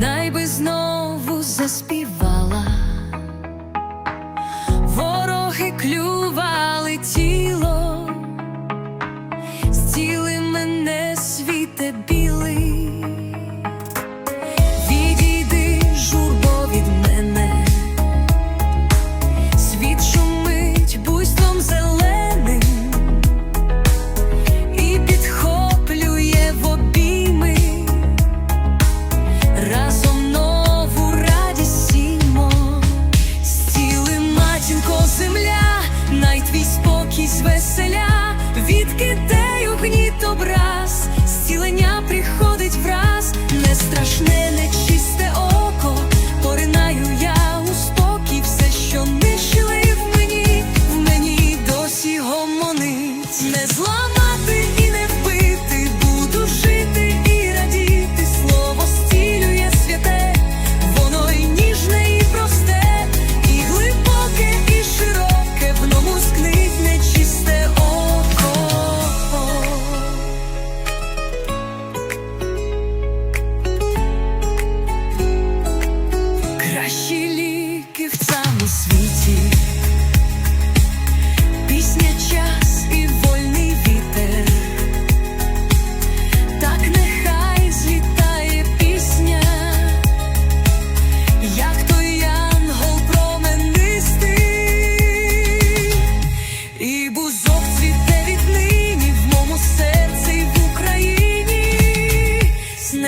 Най би знову заспівала вороги клюють. Відкидаю гніт образ, зцілення приходить враз, не страшне, не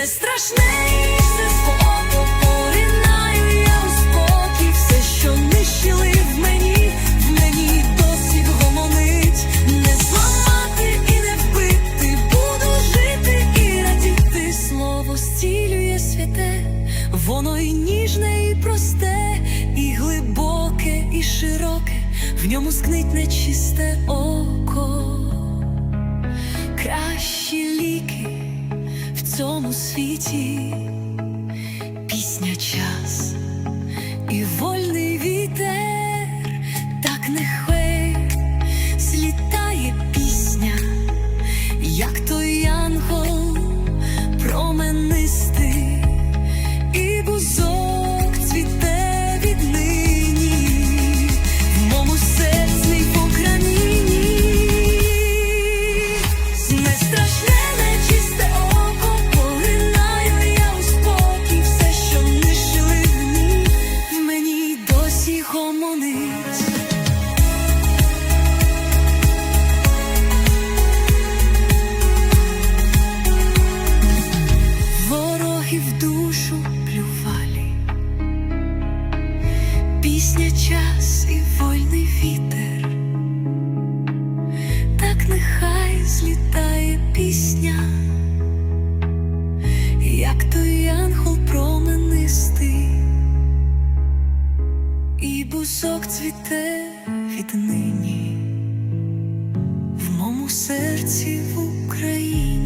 Не страшне і поринаю я у спокій, все, що нищили в мені, в мені досі гомонить, не зламати і не вбити, буду жити і радіти, слово зцілює святе, воно і ніжне, і просте, і глибоке, і широке, в ньому скнить нечисте око. Кращі ліки цьому світі, пісня час і вольний вітер, так нехай злітає пісня, як той янгол променистий, бузок цвіте віднині в моєму серці в Україні.